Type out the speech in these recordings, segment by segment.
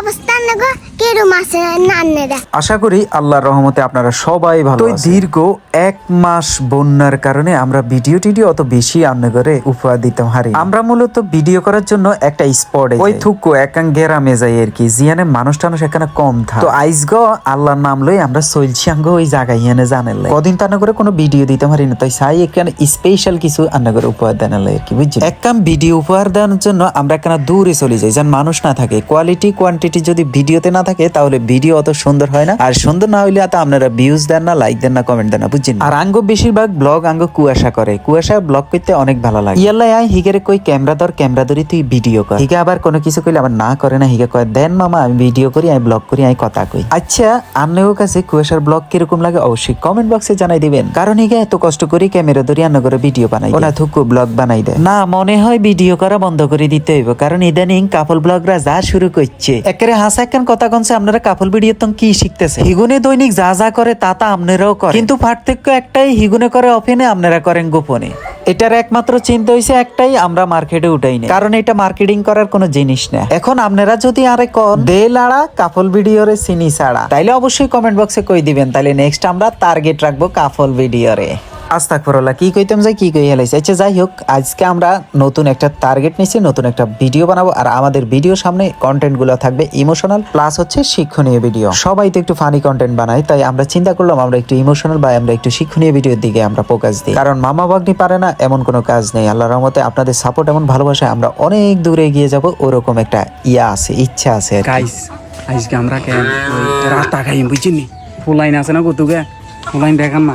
অবস্থা না আশা করি আল্লাহর রহমতে আপনারা সবাই ভালো দীর্ঘ এক মাস বন্যার কারণে আমরা ভিডিও টিডিও অত বেশি আন্ন করে উপহার দিতাম হারি আমরা মূলত ভিডিও করার জন্য একটা স্পটে ওই থুকু একান গেরামে যাই আর কি জিয়ানে মানুষ টানুষ এখানে কম থাকে। তো আইসগ আল্লাহর নাম লই আমরা ওই জায়গায় ইয়ানে জানেন কদিন করে কোনো ভিডিও দিতে পারি না তাই সাই এখানে স্পেশাল কিছু আন্না করে উপহার দেন আর কি বুঝছেন? একদম ভিডিও উপহার দেওয়ার জন্য আমরা এখানে দূরে চলে যাই যেন মানুষ না থাকে। কোয়ালিটি কোয়ান্টিটি যদি ভিডিওতে না থাকে তাহলে ভিডিও অত সুন্দর হয় না। আর সুন্দর না হইলে তো আপনারা ভিউজ দেন না লাইক দেন না কমেন্ট দেন না, বুঝছেন? আর আঙ্গ বেশিরভাগ ব্লগ আঙ্গ কুয়াশা করে। কুয়াশা ব্লগ করতে অনেক ভালো লাগে। ইয়াল্লা আই হিগেরে কই ক্যামেরা ধর ক্যামেরা ধরি তুই ভিডিও কর। হিগে আবার কোনো কিছু কইলে আবার না করে না, হিগে কয়, দেন মামা, আমি ভিডিও করি, আমি ব্লগ করি, আমি কথা কই। আচ্ছা আন্নের কাছে কুয়াশার ব্লগ কীরকম লাগে অবশ্যই কমেন্ট বক্সে জানাই দিবেন। কারণ হিগে এত কষ্ট করি ক্যামেরা ধরি আন্ন করে ভিডিও বানাই ওনা থুকু ব্লগ বানাই দেয়। না, মনে হয় ভিডিও করা বন্ধ করে দিতে হইব। কারণ ইদানিং কাপল ব্লগরা যা শুরু করছে একেবারে হাসা একখান কথা কনছে আপনারা কাপল ভিডিও তো কি শিখতেছে? হিগুনে দৈনিক যা যা করে তা তা আপনারাও করে কিন্তু পার্থক্য একটাই, হিগুনে করে অফেনে আপনারা করেন গোপনে। এটার একমাত্র চিন্তা হয়েছে একটাই, আমরা মার্কেটে উঠাই না কারণ এটা মার্কেটিং করার কোনো জিনিস না। এখন আপনারা যদি আরে কন, দে লাড়া কাপল ভিডিওরে চিনি ছাড়া। তাইলে অবশ্যই কমেন্ট বক্সে কই দিবেন? তাইলে নেক্সট আমরা টার্গেট রাখব কাপল ভিডিওরে। আস্তাকফরল্লাহ কি কইতাম যাই কি কই হেলাইছে আচ্ছা যাই হোক আজকে আমরা নতুন একটা টার্গেট নিছি নতুন একটা ভিডিও বানাবো আর আমাদের ভিডিও সামনে কন্টেন্টগুলো থাকবে ইমোশনাল প্লাস হচ্ছে শিক্ষণীয় ভিডিও সবাই তো একটু ফানি কন্টেন্ট বানায় তাই আমরা চিন্তা করলাম আমরা একটু ইমোশনাল বা আমরা একটু শিক্ষণীয় ভিডিওর দিকে আমরা ফোকাস দিই। কারণ মামা বাগনি পারে না এমন কোনো কাজ নেই। আল্লাহর রহমতে আপনাদের সাপোর্ট এমন ভালোবাসায় আমরা অনেক দূরে এগিয়ে যাব ওরকম একটা ইয়া আছে ইচ্ছা আছে আজকে আমরা রাস্তা খাই বুঝছিনি ফুলাইন আছে না কতুকে? ফুলাইন দেখান না।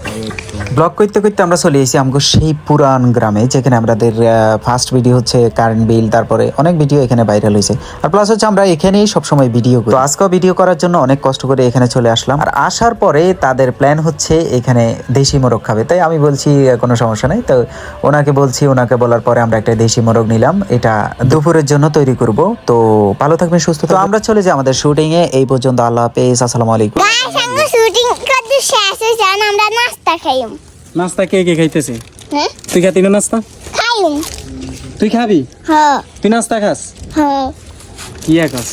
ব্লগ করতে করতে আমরা চলে এসেছি আমগো সেই পুরান গ্রামে, যেখানে আমাদের ফার্স্ট ভিডিও হচ্ছে কারেন্ট বিল তারপরে অনেক ভিডিও এখানে ভাইরাল হয়েছে। আর প্লাস হচ্ছে আমরা এখানেই সবসময় ভিডিও করি। তো আজকেও ভিডিও করার জন্য অনেক কষ্ট করে এখানে চলে আসলাম। আর আসার পরে তাদের প্ল্যান হচ্ছে এখানে দেশি মোরগ খাবে। তাই আমি বলছি কোনো সমস্যা নেই। তো ওনাকে বলছি, ওনাকে বলার পরে আমরা একটা দেশি মোরগ নিলাম। এটা দুপুরের জন্য তৈরি করব। তো ভালো থাকবেন, সুস্থ তো আমরা চলে যাই আমাদের শুটিং এ এই পর্যন্ত আল্লাহ হাফেজ। আসসালামু আলাইকুম। শেষ আমরা নাস্তা খাইম। নাস্তা কে কে খাইতেছে? হ্যাঁ? তুই খাতি না নাস্তা? খাইম। তুই খাবি? হ্যাঁ। তুই নাস্তা খাস? হ্যাঁ। কি খাস?